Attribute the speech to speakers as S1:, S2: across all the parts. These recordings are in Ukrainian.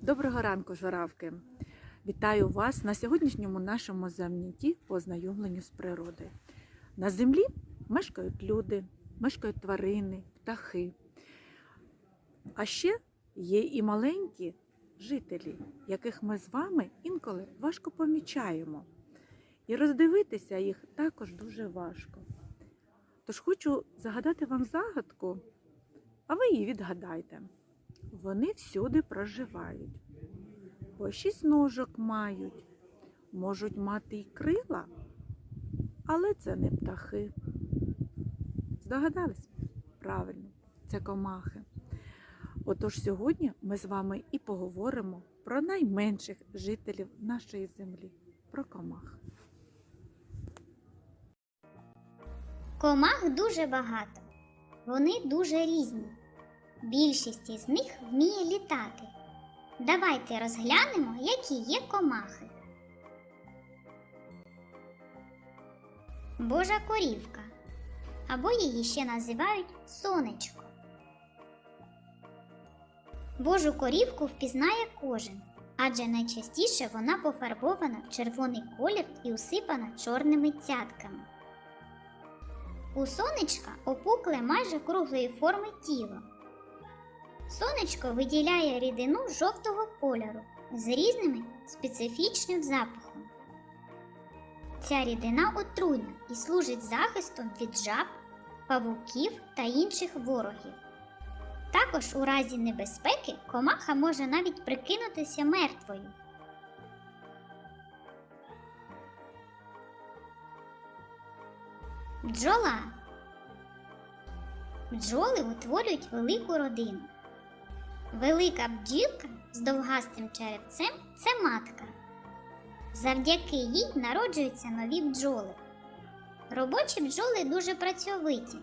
S1: Доброго ранку, журавки! Вітаю вас на сьогоднішньому нашому занятті по ознайомленню з природою. На землі мешкають люди, мешкають тварини, птахи. А ще є і маленькі жителі, яких ми з вами інколи важко помічаємо. І роздивитися їх також дуже важко. Тож хочу загадати вам загадку, а ви її відгадайте. Вони всюди проживають. По шість ножок мають, можуть мати й крила, але це не птахи. Здогадались? Правильно, це комахи. Отож сьогодні ми з вами і поговоримо про найменших жителів нашої землі, про комах.
S2: Комах дуже багато. Вони дуже різні. Більшість із них вміє літати. Давайте розглянемо, які є комахи. Божа корівка. Або її ще називають сонечко. Божу корівку впізнає кожен, адже найчастіше вона пофарбована в червоний колір і усипана чорними цятками. У сонечка опукле майже круглої форми тіло. Сонечко виділяє рідину жовтого кольору з різним специфічним запахом. Ця рідина отруйна і служить захистом від жаб, павуків та інших ворогів. Також у разі небезпеки комаха може навіть прикинутися мертвою. Бджола. Бджоли утворюють велику родину. Велика бджілка з довгастим черевцем це матка. Завдяки їй народжуються нові бджоли. Робочі бджоли дуже працьовиті,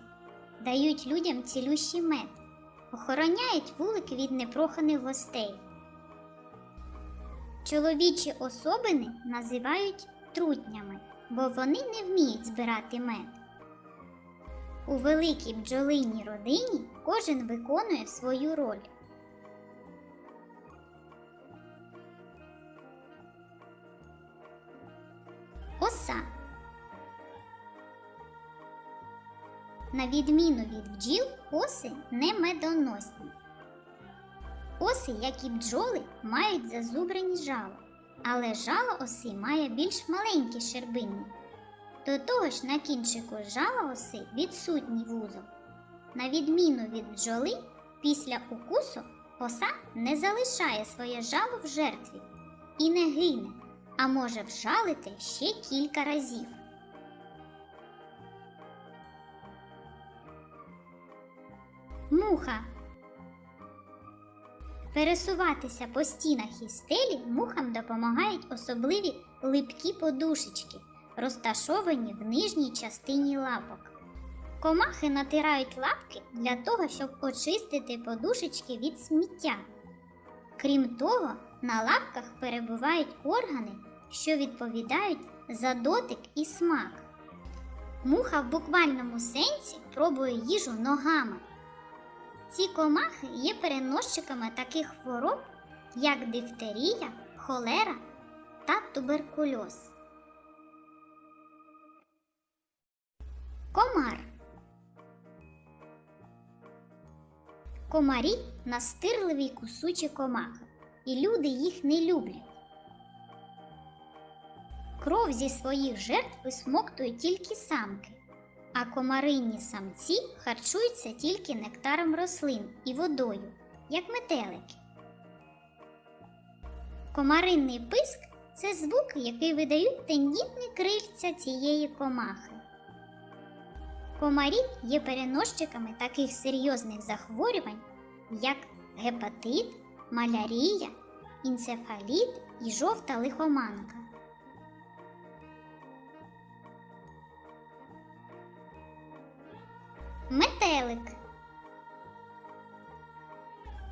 S2: дають людям цілющий мед, охороняють вулики від непроханих гостей. Чоловічі особини називають трутнями, бо вони не вміють збирати мед. У великій бджолиній родині кожен виконує свою роль. Оса. На відміну від бджіл, оси не медоносні. Оси, як і бджоли, мають зазубрені жало, але жало оси має більш маленькі щербинні. До того ж, на кінчику жала оси відсутній вузол. На відміну від бджоли, після укусу оса не залишає своє жало в жертві і не гине, а може вжалити ще кілька разів. Муха. Пересуватися по стінах і стелі мухам допомагають особливі липкі подушечки, розташовані в нижній частині лапок. Комахи натирають лапки для того, щоб очистити подушечки від сміття. Крім того, на лапках перебувають органи, що відповідають за дотик і смак. Муха в буквальному сенсі пробує їжу ногами. Ці комахи є переносчиками таких хвороб, як дифтерія, холера та туберкульоз. Комар. Комарі настирливі кусучі комахи, і люди їх не люблять. Кров зі своїх жертв висмоктують тільки самки, а комаринні самці харчуються тільки нектаром рослин і водою, як метелики. Комаринний писк це звук, який видають тендітні крильця цієї комахи. Комарі є переносчиками таких серйозних захворювань, як гепатит, малярія, інцефаліт і жовта лихоманка. Метелик.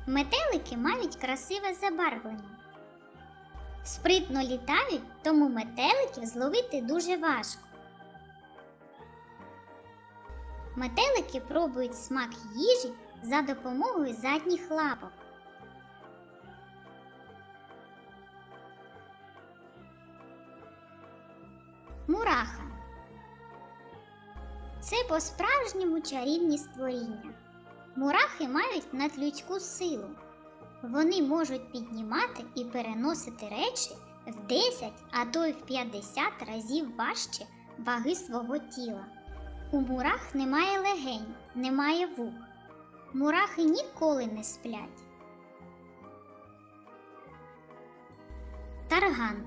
S2: Метелики мають красиве забарвлення. Спритно літають, тому метеликів зловити дуже важко. Метелики пробують смак їжі за допомогою задніх лапок. Мураха. Це по-справжньому чарівні створіння. Мурахи мають надлюдську силу. Вони можуть піднімати і переносити речі в 10, а то й в 50 разів важче ваги свого тіла. У мурах немає легень, немає вух. Мурахи ніколи не сплять. Тарган.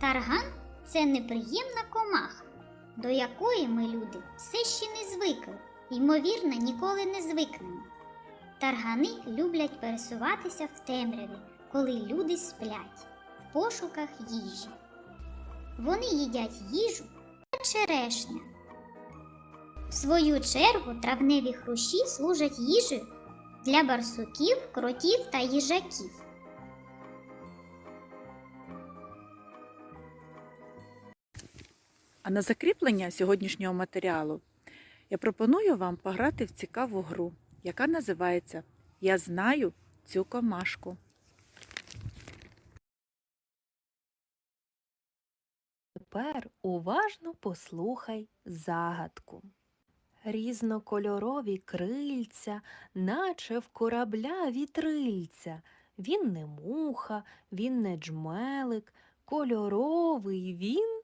S2: Тарган це неприємна комаха, до якої ми, люди, все ще не звикли, ймовірно, ніколи не звикнемо. Таргани люблять пересуватися в темряві, коли люди сплять, в пошуках їжі. Вони їдять їжу та черешня. В свою чергу травневі хрущі служать їжею для барсуків, кротів та їжаків.
S1: А на закріплення сьогоднішнього матеріалу я пропоную вам пограти в цікаву гру, яка називається Я знаю цю комашку.
S3: Тепер уважно послухай загадку. Різнокольорові крильця, наче в корабля вітрильця. Він не муха, він не джмелик, кольоровий він.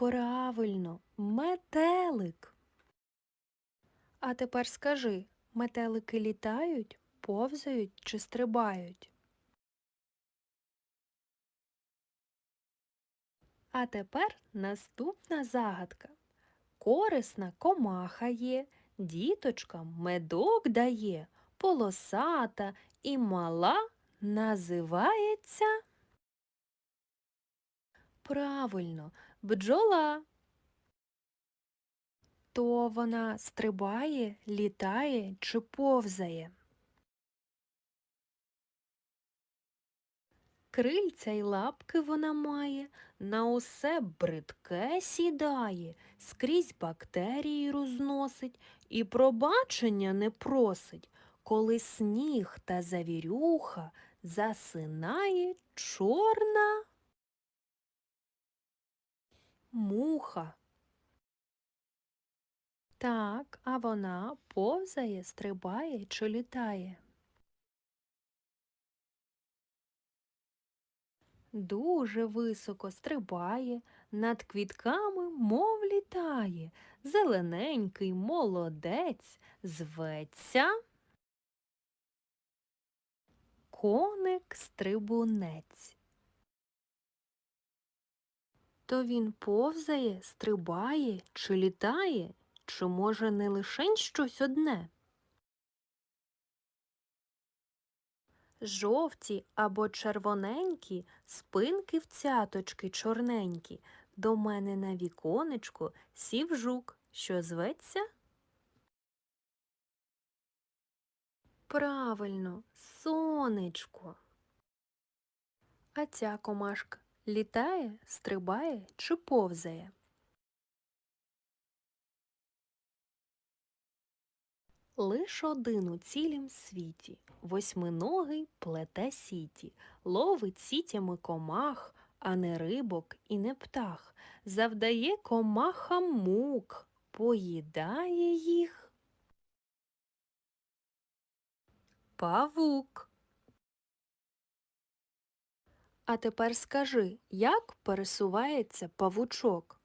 S3: Правильно, метелик. А тепер скажи, метелики літають, повзають чи стрибають? А тепер наступна загадка. Корисна комаха є, діточкам медок дає, полосата і мала називається. Правильно, бджола. То вона стрибає, літає чи повзає? Крильця й лапки вона має, на усе бридке сідає, скрізь бактерії розносить і пробачення не просить, коли сніг та завірюха засинає чорна муха. Так, а вона повзає, стрибає чи літає. Дуже високо стрибає, над квітками, мов літає, зелененький молодець зветься. Коник стрибунець. То він повзає, стрибає чи літає, чи може не лишень щось одне? Жовті або червоненькі, спинки в цяточки чорненькі. До мене на віконечко сів жук, що зветься? Правильно, сонечко. А ця комашка літає, стрибає чи повзає? Лиш один у цілім світі, восьминогий плете сіті, ловить сітями комах, а не рибок і не птах, завдає комахам мук, поїдає їх. Павук. А тепер скажи, як пересувається павучок?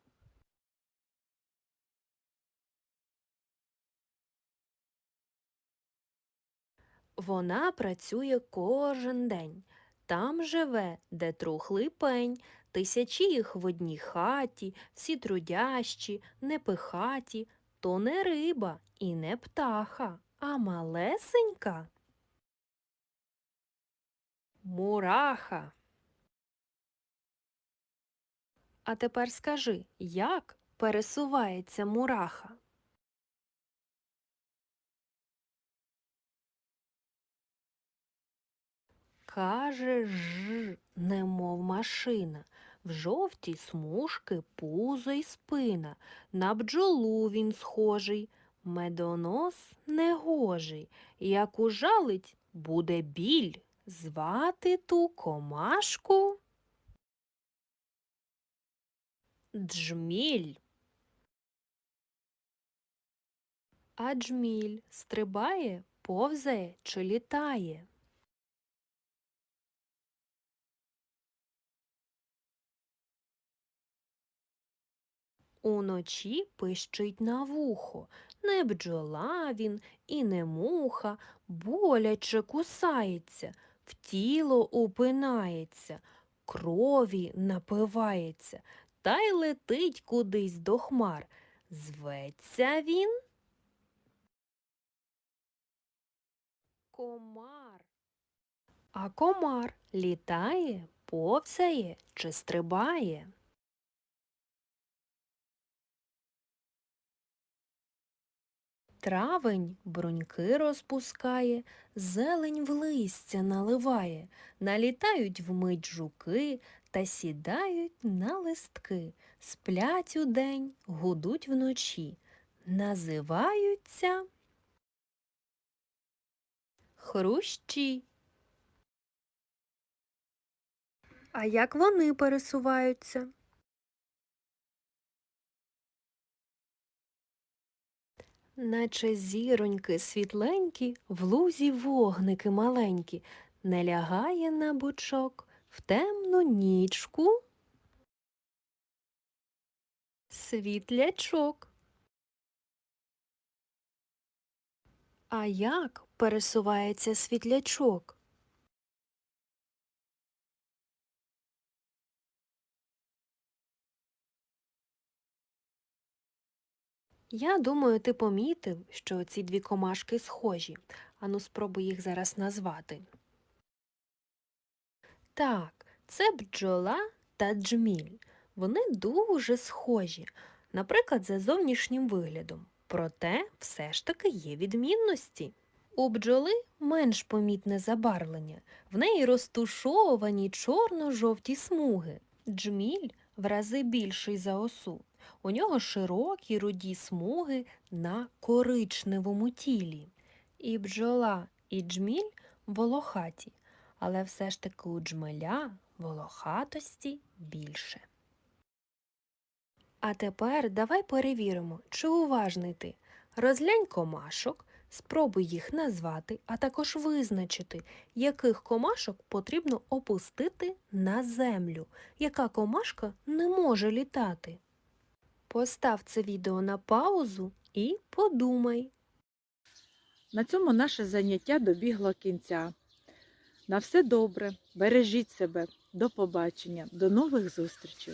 S3: Вона працює кожен день. Там живе, де трухлий пень, тисячі їх в одній хаті, всі трудящі, непихаті, то не риба і не птаха, а малесенька. Мураха. А тепер скажи, як пересувається мураха? Каже ж, немов машина, в жовтій смужки пузо й спина, на бджолу він схожий, медонос негожий, як ужалить, буде біль, звати ту комашку. Джміль. А джміль стрибає, повзає чи літає? Уночі пищить на вухо. Не бджола він і не муха, боляче кусається, в тіло упинається, крові напивається, та й летить кудись до хмар. Зветься він? Комар. А комар літає, повзає чи стрибає? Травень бруньки розпускає, зелень в листя наливає, налітають вмить жуки та сідають на листки, сплять удень, гудуть вночі, називаються хрущі. А як вони пересуваються? Наче зіроньки світленькі, в лузі вогники маленькі, не лягає на бочок в темну нічку. Світлячок. А як пересувається світлячок? Я думаю, ти помітив, що ці дві комашки схожі. Ану, спробуй їх зараз назвати. Так, це бджола та джміль. Вони дуже схожі, наприклад, за зовнішнім виглядом. Проте все ж таки є відмінності. У бджоли менш помітне забарвлення, в неї розтушовані чорно-жовті смуги. Джміль в рази більший за осу. У нього широкі руді смуги на коричневому тілі. І бджола, і джміль волохаті, але все ж таки у джмеля волохатості більше. А тепер давай перевіримо, чи уважний ти. Розглянь комашок, спробуй їх назвати, а також визначити, яких комашок потрібно опустити на землю, яка комашка не може літати. Постав це відео на паузу і подумай.
S1: На цьому наше заняття добігло кінця. На все добре, бережіть себе, до побачення, до нових зустрічей!